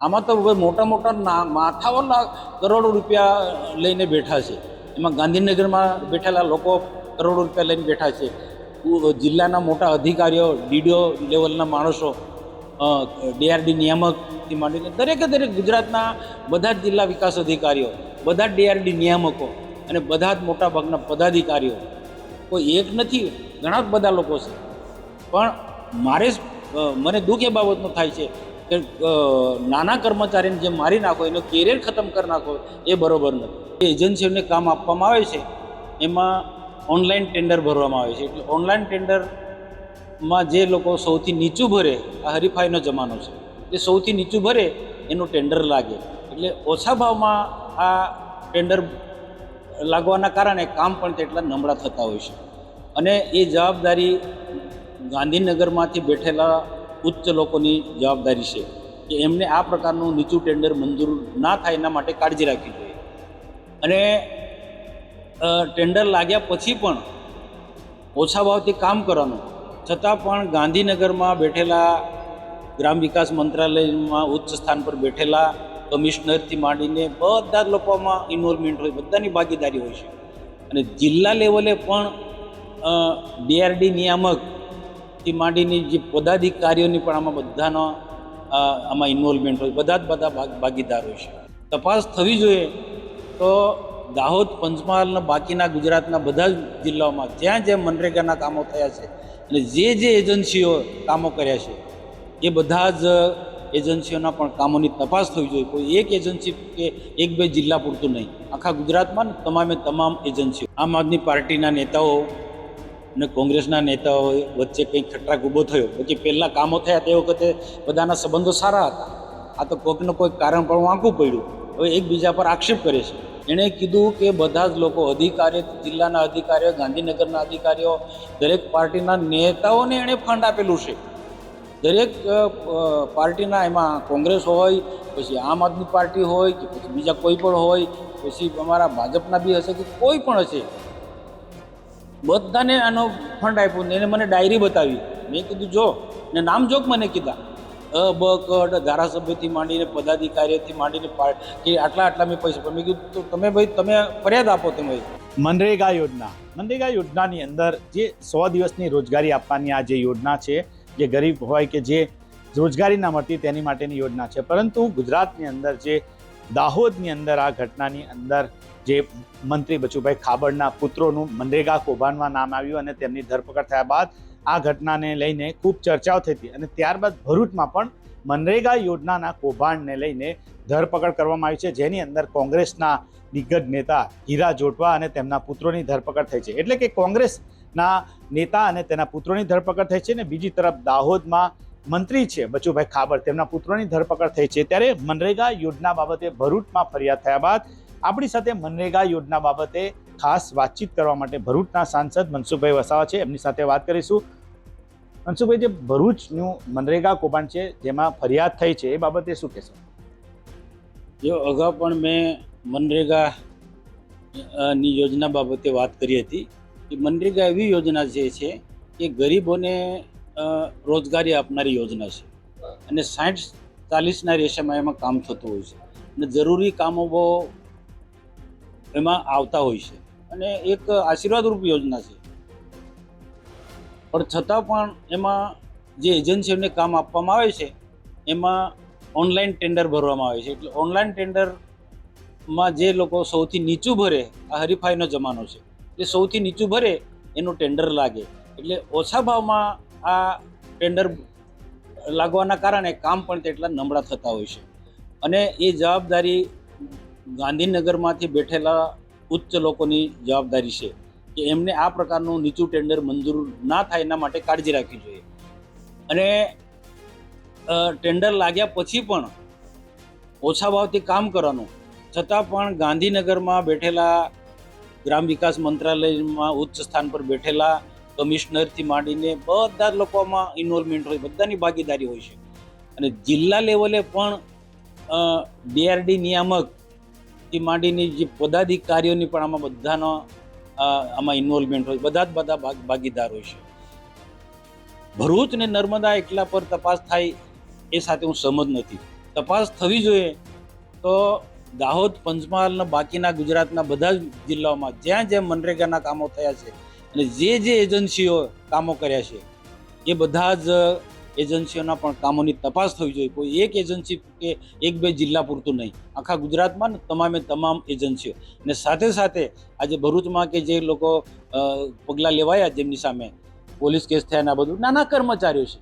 આમાં તો મોટા મોટા ના માથાઓના કરોડો રૂપિયા લઈને બેઠા છે. એમાં ગાંધીનગરમાં બેઠેલા લોકો કરોડો રૂપિયા લઈને બેઠા છે. જિલ્લાના મોટા અધિકારીઓ, ડીડીઓ લેવલના માણસો ડીઆરડી નિયામકથી માંડીને દરેકે દરેક ગુજરાતના બધા જ જિલ્લા વિકાસ અધિકારીઓ, બધા જ ડીઆરડી નિયામકો અને બધા જ મોટા ભાગના પદાધિકારીઓ, કોઈ એક નથી, ઘણા બધા લોકો છે. પણ મારે મને દુઃખ એ બાબતનું થાય છે કે નાના કર્મચારીને જે મારી નાખો, એનો કેરિયર ખતમ કરી નાખો, એ બરોબર નથી. એ એજન્સીઓને કામ આપવામાં આવે છે, એમાં ઓનલાઈન ટેન્ડર ભરવામાં આવે છે. એટલે ઓનલાઈન ટેન્ડરમાં જે લોકો સૌથી નીચું ભરે, આ હરીફાઈનો જમાનો છે. એ સૌથી નીચું ભરે, એનું ટેન્ડર લાગે. એટલે ઓછા ભાવમાં આ ટેન્ડર લાગવાના કારણે કામ પણ તેટલા નબળા થતા હોય છે. અને એ જવાબદારી ગાંધીનગરમાંથી બેઠેલા ઉચ્ચ લોકોની જવાબદારી છે કે એમને આ પ્રકારનું નીચું ટેન્ડર મંજૂર ના થાય એના માટે કાળજી રાખવી જોઈએ. અને ટેન્ડર લાગ્યા પછી પણ ઓછા ભાવથી કામ કરવાનું. છતાં પણ ગાંધીનગરમાં બેઠેલા ગ્રામ વિકાસ મંત્રાલયમાં ઉચ્ચ સ્થાન પર બેઠેલા કમિશનરથી માંડીને બધા જ લોકોમાં ઇન્વોલ્વમેન્ટ હોય, બધાની ભાગીદારી હોય છે. અને જિલ્લા લેવલે પણ ડીઆરડી નિયામકથી માંડીની જે પદાધિકારીઓની પણ આમાં બધાનો આમાં ઇન્વોલ્વમેન્ટ હોય, બધા જ બધા ભાગ, ભાગીદાર હોય છે. તપાસ થવી જોઈએ તો દાહોદ પંચમહાલના બાકીના ગુજરાતના બધા જ જિલ્લાઓમાં જ્યાં જ્યાં મનરેગાના કામો થયા છે અને જે જે એજન્સીઓ કામો કર્યા છે, એ બધા જ એજન્સીઓના પણ કામોની તપાસ થવી જોઈએ. કોઈ એક એજન્સી કે એક બે જિલ્લા પૂરતું નહીં. આખા ગુજરાતમાં તમામે તમામ એજન્સીઓ. આમ આદમી પાર્ટીના નેતાઓ અને કોંગ્રેસના નેતાઓ વચ્ચે કંઈક ખટરાક ઊભો થયો. પછી પહેલાં કામો થયા તે વખતે બધાના સંબંધો સારા હતા. આ તો કોઈકનું કોઈક કારણ પણ વાંકું પડ્યું. હવે એકબીજા પર આક્ષેપ કરે છે. એણે કીધું કે બધા જ લોકો અધિકારી, જિલ્લાના અધિકારીઓ, ગાંધીનગરના અધિકારીઓ, દરેક પાર્ટીના નેતાઓને એણે ફંડ આપેલું છે. દરેક પાર્ટીના એમાં કોંગ્રેસ હોય, પછી આમ આદમી પાર્ટી હોય કે પછી બીજા કોઈ પણ હોય, પછી અમારા ભાજપના બી હશે કે કોઈ પણ હશે. બધાને આનો ફંડ આપ્યો ને એને મને ડાયરી બતાવી. મેં કીધું, જો. ને નામ જોક મને કીધા. અ, બ, ક, ડ, ધારાસભ્યથી માંડીને પદાધિકારીઓથી માંડીને કે આટલા આટલા મેં પૈસા મેં કીધું, તો તમે ભાઈ, તમે ફરિયાદ આપો તમે. મનરેગા યોજના. મનરેગા યોજનાની અંદર જે સો દિવસની રોજગારી આપવાની આ જે યોજના છે, જે ગરીબ હોય કે જે રોજગારી ના મળતી તેની માટેની યોજના છે. પરંતુ ગુજરાતની અંદર જે દાહોદની અંદર આ ઘટનાની અંદર જે મંત્રી બચુભાઈ ખાબડના પુત્રોનું મનરેગા કૌભાંડમાં નામ આવ્યું અને તેમની ધરપકડ થયા બાદ આ ઘટનાને લઈને ખૂબ ચર્ચાઓ થઈ હતી. અને ત્યારબાદ ભરૂચમાં પણ મનરેગા યોજનાના કૌભાંડને લઈને ધરપકડ કરવામાં આવી છે. જેની અંદર કોંગ્રેસના દિગ્ગજ નેતા હીરા જોટવા અને તેમના પુત્રોની ધરપકડ થઈ છે. એટલે કે કોંગ્રેસના નેતા અને તેના પુત્રોની ધરપકડ થઈ છે ને બીજી તરફ દાહોદમાં મંત્રી છે બચુભાઈ ખાબર તેમના પુત્રોની ધરપકડ થઈ છે. ત્યારે મનરેગા યોજના બાબતે ભરૂચમાં ફરિયાદ થયા બાદ આપણી સાથે મનરેગા યોજના બાબતે ખાસ વાતચીત કરવા માટે ભરૂચના સાંસદ મનસુખભાઈ વસાવા છે. એમની સાથે વાત કરીશું. મનસુખભાઈ, જે ભરૂચનું મનરેગા કૌભાંડ છે, જેમાં ફરિયાદ થઈ છે, એ બાબતે શું કહેશો? જો અગાઉ પણ મેં મનરેગા ની યોજના બાબતે વાત કરી હતી કે મનરેગા એવી યોજના જે છે કે ગરીબોને રોજગારી આપનારી યોજના છે. અને સાઠ ચાલીસના રેશિયોમાં એમાં કામ થતું હોય છે. અને જરૂરી કામો બહુ એમાં આવતા હોય છે. અને એક આશીર્વાદરૂપ યોજના છે. પણ છતાં પણ એમાં જે એજન્સીઓને કામ આપવામાં આવે છે, એમાં ઓનલાઈન ટેન્ડર ભરવામાં આવે છે. એટલે ઓનલાઈન ટેન્ડરમાં જે લોકો સૌથી નીચું ભરે, આ હરીફાઈનો જમાનો છે. એટલે સૌથી નીચું ભરે, એનું ટેન્ડર લાગે. એટલે ઓછા ભાવમાં આ ટેન્ડર લાગવાના કારણે કામ પણ તેટલા નબળા થતા હોય છે. અને એ જવાબદારી ગાંધીનગરમાંથી બેઠેલા ઉચ્ચ લોકોની જવાબદારી છે કે એમને આ પ્રકારનું નીચું ટેન્ડર મંજૂર ના થાય એના માટે કાળજી રાખવી જોઈએ. અને ટેન્ડર લાગ્યા પછી પણ ઓછા ભાવથી કામ કરવાનું. છતાં પણ ગાંધીનગરમાં બેઠેલા ગ્રામ વિકાસ મંત્રાલયમાં ઉચ્ચ સ્થાન પર બેઠેલા કમિશનરથી માંડીને બધા જ લોકોમાં ઇન્વોલ્વમેન્ટ હોય, બધાની ભાગીદારી હોય છે. અને જિલ્લા લેવલે પણ ડીઆરડી નિયામકથી માંડીને જે પદાધિકારીઓની પણ આમાં બધાનો આમાં ઇન્વોલ્વમેન્ટ હોય બધા જ બધા ભાગીદાર હોય છે. ભરૂચ ને નર્મદા એકલા પર તપાસ થાય એ સાથે હું સહમત નથી. તપાસ થવી જોઈએ તો દાહોદ પંચમહાલના બાકીના ગુજરાતના બધા જ જિલ્લાઓમાં જ્યાં જ્યાં મનરેગાના કામો થયા છે અને જે જે એજન્સીઓ કામો કર્યા છે, એ બધા જ એજન્સીઓના પણ કામોની તપાસ થવી જોઈએ. કોઈ એક એજન્સી કે એક બે જિલ્લા પૂરતું નહીં. આખા ગુજરાતમાં તમામે તમામ એજન્સીઓ. અને સાથે સાથે આજે ભરૂચમાં કે જે લોકો પગલાં લેવાયા જેમની સામે પોલીસ કેસ થયા આ બધું, નાના કર્મચારીઓ છે.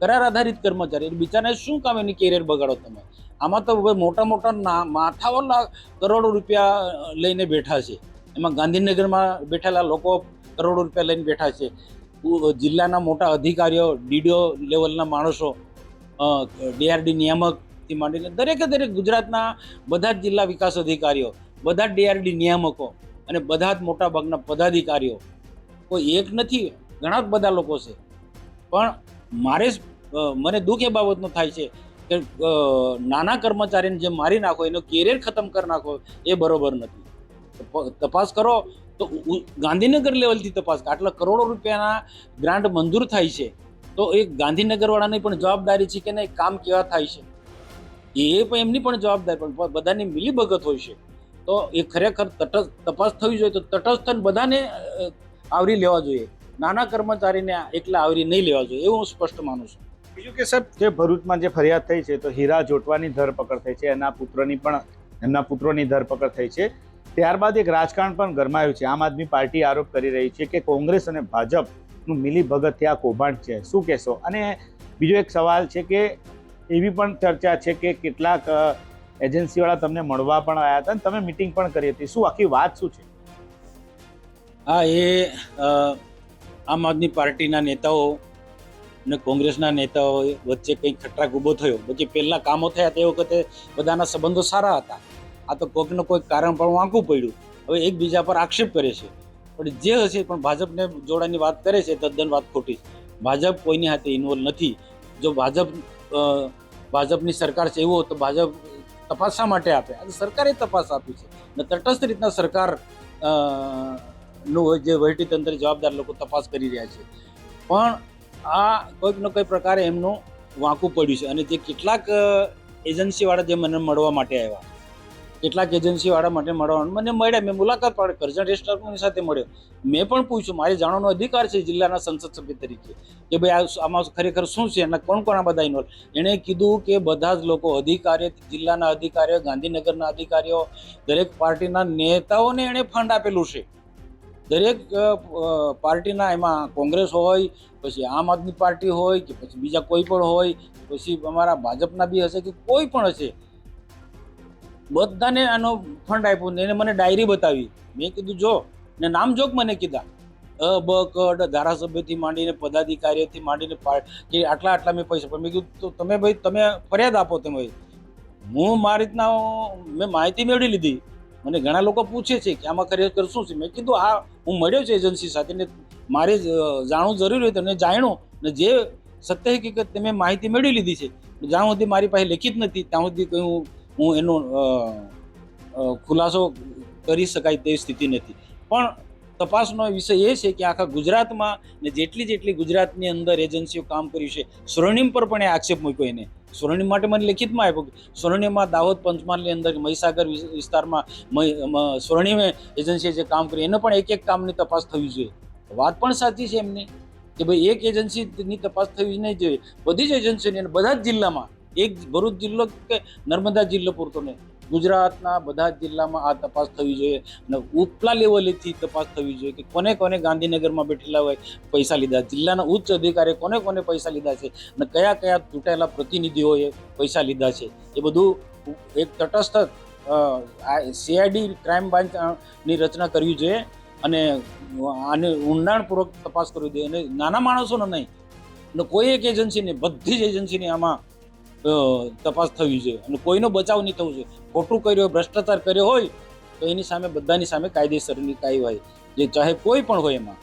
કરાર આધારિત કર્મચારી. બિચારાને શું કામ એની કેરિયર બગાડો તમે? આમાં તો મોટા મોટા ના માથાઓના કરોડો રૂપિયા લઈને બેઠા છે. એમાં ગાંધીનગરમાં બેઠેલા લોકો કરોડો રૂપિયા લઈને બેઠા છે. જિલ્લાના મોટા અધિકારીઓ, ડીડીઓ લેવલના માણસો ડીઆરડી નિયામકથી માંડીને દરેકે દરેક ગુજરાતના બધા જ જિલ્લા વિકાસ અધિકારીઓ, બધા જ ડીઆરડી નિયામકો અને બધા જ મોટા ભાગના પદાધિકારીઓ, કોઈ એક નથી, ઘણા જ બધા લોકો છે. પણ મારે મને દુઃખ એ બાબતનું થાય છે કે નાના કર્મચારીને જે મારી નાખો, એનો કેરિયર ખતમ કરી નાખો, એ બરોબર નથી. તપાસ કરો તો ગાંધીનગર લેવલથી તપાસ. આટલા કરોડો રૂપિયાના ગ્રાન્ટ મંજૂર થાય છે, તો એ ગાંધીનગરવાળાની પણ જવાબદારી છે કે નહીં? કામ કેવા થાય છે? એ પણ એમની પણ જવાબદારી, પણ બધાની મિલીભગત હોય છે. તો એ ખરેખર તટસ્થ, તપાસ થવી જોઈએ તો તટસ્થન બધાને આવરી લેવા જોઈએ. નાના કર્મચારીને એકલા આવરી નહીં લેવા જોઈએ, એવું હું સ્પષ્ટ માનું છું. બીજું કે સાહેબ, જે ભરૂચમાં જે ફરિયાદ થઈ છે, તો હીરા જોટવાની ધરપકડ થઈ છે, એના પુત્રની પણ, એમના પુત્રોની ધરપકડ થઈ છે. ત્યારબાદ એક રાજકારણ પણ ગરમાયું છે. આમ આદમી પાર્ટી આરોપ કરી રહી છે કે કોંગ્રેસ અને ભાજપનું મિલી ભગત ત્યાં કૌભાંડ છે. શું કહેશો? અને બીજો એક સવાલ છે કે એવી પણ ચર્ચા છે કે કેટલાક એજન્સીવાળા તમને મળવા પણ આવ્યા હતા અને તમે મિટિંગ પણ કરી હતી. શું આખી વાત શું છે? હા, એ આમ આદમી પાર્ટીના નેતાઓ અને કોંગ્રેસના નેતાઓ વચ્ચે કંઈક ખટરાક ઊભો થયો? પછી પહેલાં કામો થયા તે વખતે બધાના સંબંધો સારા હતા. આ તો કોઈકનું કોઈક કારણ પણ વાંકું પડ્યું. હવે એકબીજા પર આક્ષેપ કરે છે. પણ જે હશે પણ ભાજપને જોડાની વાત કરે છે, તદ્દન વાત ખોટી છે. ભાજપ કોઈની હાથે ઇન્વોલ્વ નથી. જો ભાજપ ભાજપની સરકાર છે એવું તો ભાજપ તપાસ શા માટે આપે? આજે સરકારે તપાસ આપી છે. ને તટસ્થ રીતના સરકારનું નું જે વહીવટીતંત્ર જવાબદાર લોકો તપાસ કરી રહ્યા છે. પણ આ કોઈક ને કોઈ પ્રકારે એમનું વાંકું પડ્યું છે. અને જે કેટલાક એજન્સીવાળા જે મને મળવા માટે આવ્યા કેટલાક એજન્સીવાળા માટે મળવાનું. મને મળ્યા, મેં મુલાકાત પાડી કરજણ રેસ્ટોરન્ટની સાથે મળ્યો. મેં પણ પૂછ્યું, મારે જાણવાનો અધિકાર છે જિલ્લાના સંસદ સભ્ય તરીકે કે ભાઈ આ આમાં ખરેખર શું છે અને કોણ કોણ આ બધા ઇન્વોલ્વ એણે કીધું કે બધા જ લોકો અધિકારીઓ જિલ્લાના અધિકારીઓ, ગાંધીનગરના અધિકારીઓ, દરેક પાર્ટીના નેતાઓને એણે ફંડ આપેલું છે. દરેક પાર્ટીના એમાં કોંગ્રેસ હોય, પછી આમ આદમી પાર્ટી હોય કે પછી બીજા કોઈ પણ હોય, પછી અમારા ભાજપના બી હશે કે કોઈ પણ હશે બધાને આનો ફંડ આપ્યો ને એને મને ડાયરી બતાવી. મેં કીધું, જો. ને નામ જોક મને કીધા. અ, બ કડ ધારાસભ્યથી માંડીને પદાધિકારીથી માંડીને કે આટલા આટલા મેં પૈસા પણ મેં કીધું, તો તમે ભાઈ, તમે ફરિયાદ આપો તમે હું મારી રીતના, મેં માહિતી મેળવી લીધી. મને ઘણા લોકો પૂછે છે કે આમાં ખરેખર શું છે? મેં કીધું આ હું મળ્યો છે એજન્સી સાથે ને મારે જાણવું જરૂરી હતું ને જાણ્યું. ને જે સત્ય હકીકત મેં માહિતી મેળવી લીધી છે. જ્યાં સુધી મારી પાસે લેખિત નથી. ત્યાં સુધી કંઈ હું હું એનો ખુલાસો કરી શકાય તેવી સ્થિતિ નથી. પણ તપાસનો વિષય એ છે કે આખા ગુજરાતમાં ને જેટલી જેટલી ગુજરાતની અંદર એજન્સીઓ કામ કર્યું છે, સ્વર્ણિમ પર પણ એ આક્ષેપ મૂક્યો એને. સ્વર્ણિમ માટે મને લેખિતમાં આપ્યો કે સ્વર્ણિમમાં દાહોદ પંચમહાલની અંદર મહીસાગર વિસ્તારમાં સ્વર્ણિમે એજન્સીએ જે કામ કર્યું, એને પણ એક એક કામની તપાસ થવી જોઈએ. વાત પણ સાચી છે એમની કે ભાઈ એક એજન્સીની તપાસ થવી નહીં જોઈએ. બધી જ એજન્સીની અને બધા જ જિલ્લામાં એક ભરૂચ જિલ્લો કે નર્મદા જિલ્લો પૂરતો નહીં. ગુજરાતના બધા જ જિલ્લામાં આ તપાસ થવી જોઈએ અને ઉપલા લેવલેથી તપાસ થવી જોઈએ કે કોને કોને ગાંધીનગરમાં બેઠેલા હોય પૈસા લીધા. જિલ્લાના ઉચ્ચ અધિકારી કોને કોને પૈસા લીધા છે અને કયા કયા ચૂંટાયેલા પ્રતિનિધિઓએ પૈસા લીધા છે. એ બધું એક તટસ્થ સીઆઈડી ક્રાઇમ બ્રાન્ચની રચના કરવી જોઈએ અને આને ઊંડાણપૂર્વક તપાસ કરવી જોઈએ. અને નાના માણસોને નહીં. અને કોઈ એક એજન્સીને બધી જ એજન્સીની આમાં તપાસ થવી જોઈએ અને કોઈનો બચાવ નહીં થવો જોઈએ. ખોટું કર્યો હોય ભ્રષ્ટાચાર કર્યો હોય, તો એની સામે, બધાની સામે કાયદેસરની કાર્યવાહી, જે ચાહે કોઈ પણ હોય એમાં.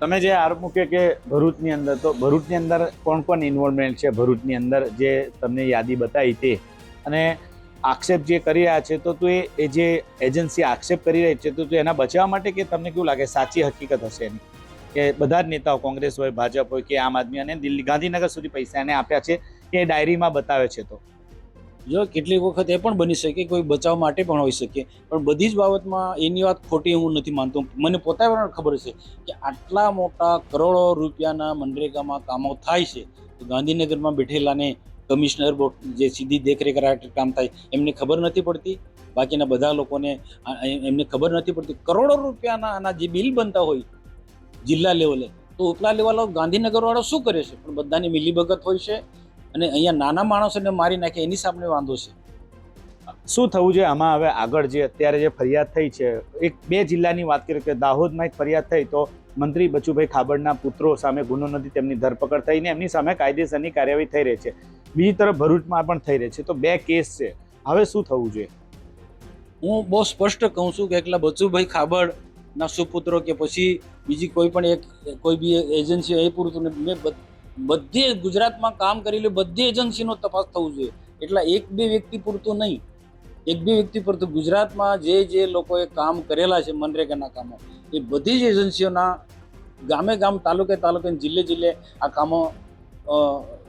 તમે જે આરોપ મૂક્યો કે ભરૂચની અંદર, તો ભરૂચની અંદર કોણ કોણ ઇન્વોલ્વમેન્ટ છે? ભરૂચની અંદર જે તમને યાદી બતાવી તે. અને આક્ષેપ જે કરી રહ્યા છે, તો તું એ જે એજન્સી આક્ષેપ કરી રહી છે, તો તું એના બચાવવા માટે કે તમને કેવું લાગે? સાચી હકીકત હશે એની? કે બધા જ નેતાઓ, કોંગ્રેસ હોય, ભાજપ હોય, કે આમ આદમી અને દિલ્હી, ગાંધીનગર સુધી પૈસા એને આપ્યા છે. કે ડાયરીમાં બતાવે છે તો? જો કેટલીક વખત એ પણ બની શકે, કોઈ બચાવ માટે પણ હોઈ શકે. પણ બધી જ બાબતમાં એની વાત ખોટી હું નથી માનતો. મને પોતા પણ ખબર છે કે આટલા મોટા કરોડો રૂપિયાના મનરેગામાં કામો થાય છે. તો ગાંધીનગરમાં બેઠેલાને કમિશનર જે સીધી દેખરેખ રાખે કામ થાય, એમને ખબર નથી પડતી? બાકીના બધા લોકોને એમને ખબર નથી પડતી? કરોડો રૂપિયાના આના જે બિલ બનતા હોય જિલ્લા લેવલે, તો ઉપલા લેવલ ગાંધીનગરવાળો શું કરે છે? પણ બધાની મિલીભગત હોય છે. અને અહીંયા નાના માણસોને મારી નાખે એની સામે વાંધો છે. શું થવું જોઈએ? આમાં હવે આગળ જે અત્યારે જે ફરિયાદ થઈ છે એક બે જિલ્લાની વાત કરીએ કે દાહોદમાં એક ફરિયાદ થઈ તો મંત્રી બચુભાઈ ખાબડના પુત્રો સામે ગુનો નથી તેમની ધરપકડ થઈને એમની સામે કાયદેસરની કાર્યવાહી થઈ રહી છે. બીજી તરફ ભરૂચમાં પણ થઈ રહી છે. તો બે કેસ છે. હવે શું થવું જોઈએ? હું બહુ સ્પષ્ટ કહું છું કે એકલા બચુભાઈ ખાબડના સુપુત્રો કે પછી બીજી કોઈ પણ એક કોઈ બી એજન્સી એ પૂરતું મેં બધ- ગુજરાતમાં કામ કરેલી બધી એજન્સીનો તપાસ થવું જોઈએ. એટલા એક બે વ્યક્તિ પૂરતું નહીં. એક બે વ્યક્તિ પૂરતું ગુજરાતમાં જે જે લોકોએ કામ કરેલા છે મનરેગાના કામો, એ બધી જ એજન્સીઓના ગામે ગામ, તાલુકે તાલુકે જિલ્લે જિલ્લે આ કામો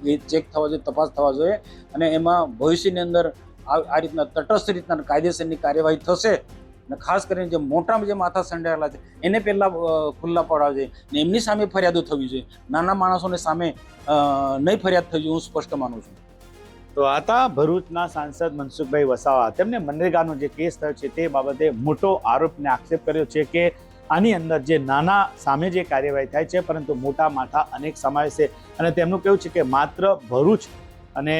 એ ચેક થવા જોઈએ, તપાસ થવા જોઈએ. અને એમાં ભવિષ્યની અંદર આ રીતના તટસ્થ રીતના કાયદેસરની કાર્યવાહી થશે. અને ખાસ કરીને જે મોટામાં જે માથા સંડાયેલા છે, એને પહેલાં ખુલ્લા પડવા જોઈએ ને એમની સામે ફરિયાદો થવી જોઈએ. નાના માણસોને સામે નહીં ફરિયાદ થવી હું સ્પષ્ટ માનું છું. તો આતા ભરૂચના સાંસદ મનસુખભાઈ વસાવા. તેમને મનરેગાનો જે કેસ થયો છે, તે બાબતે મોટો આરોપને આક્ષેપ કર્યો છે કે આની અંદર જે નાના સામે જે કાર્યવાહી થાય છે, પરંતુ મોટા માથા અનેક સમાવેશ છે. અને તેમનું કેવું છે કે માત્ર ભરૂચ અને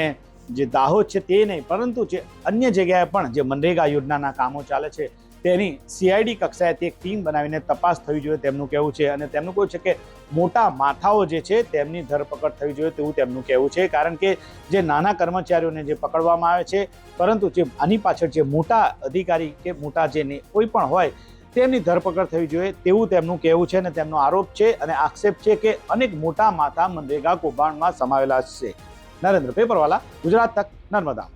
જે દાહોદ છે તે નહીં, પરંતુ જે અન્ય જગ્યાએ પણ જે મનરેગા યોજનાના કામો ચાલે છે તેની સીઆઈડી કક્ષાએથી એક ટીમ બનાવીને તપાસ થવી જોઈએ તેમનું કહેવું છે. અને તેમનું કહ્યું છે કે મોટા માથાઓ જે છે તેમની ધરપકડ થવી જોઈએ તેવું તેમનું કહેવું છે. કારણ કે જે નાના કર્મચારીઓને જે પકડવામાં આવે છે, પરંતુ જે આની પાછળ જે મોટા અધિકારી કે મોટા જે કોઈ પણ હોય, તેમની ધરપકડ થવી જોઈએ તેવું તેમનું કહેવું છે અને તેમનો આરોપ છે અને આક્ષેપ છે કે અનેક મોટા માથા મનરેગા કૌભાંડમાં સમાવેલા છે. નરેન્દ્ર પેપરવાલા, ગુજરાત તક નર્મદા.